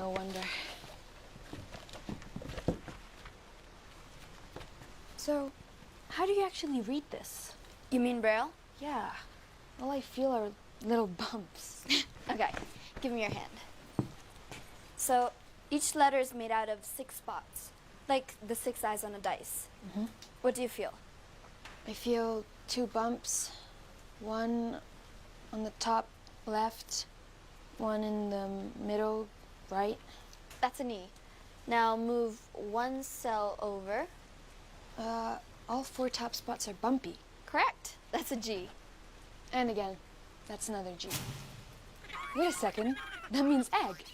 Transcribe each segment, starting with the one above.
No wonder. So, how do you actually read this? You mean Braille? Yeah. All I feel are little bumps. Okay, give me your hand. So each letter is made out of six spots, like the six eyes on a dice. Mhm. What do you feel? I feel two bumps. One on the top left, one in the middle right. That's an E. Now move one cell over. Uh, all four top spots are bumpy. Correct. That's a G. And again, that's another G. Wait a second. That means egg.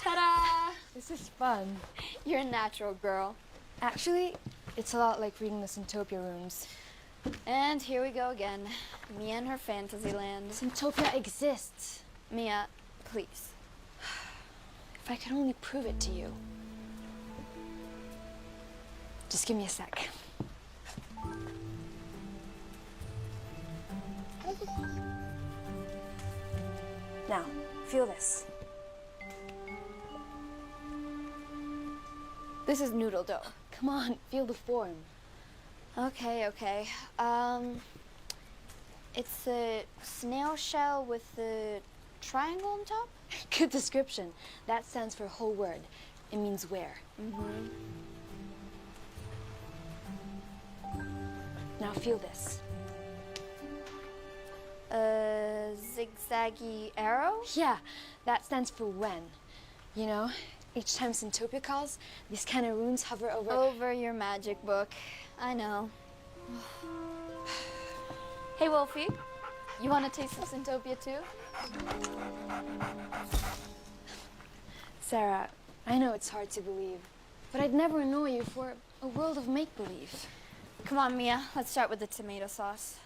Ta-da! This is fun. You're a natural girl. Actually, it's a lot like reading the Syntopia runes. And here we go again. Mia and her fantasy land. Syntopia exists. Mia, please. If I could only prove it to you. Just give me a sec. Now, feel this. This is noodle dough. Come on, feel the form. Okay, okay. Um, it's a snail shell with a triangle on top. Good description. That stands for whole word. It means where. Mm-hmm. Now feel this. A zigzaggy arrow. Yeah, that stands for when. You know, each time Syntopia calls, these kind of runes hover over. Over your magic book. I know. hey, Wolfie. You want to taste some Syntopia too? Sarah, I know it's hard to believe, but I'd never annoy you for a world of make believe. Come on, Mia. Let's start with the tomato sauce.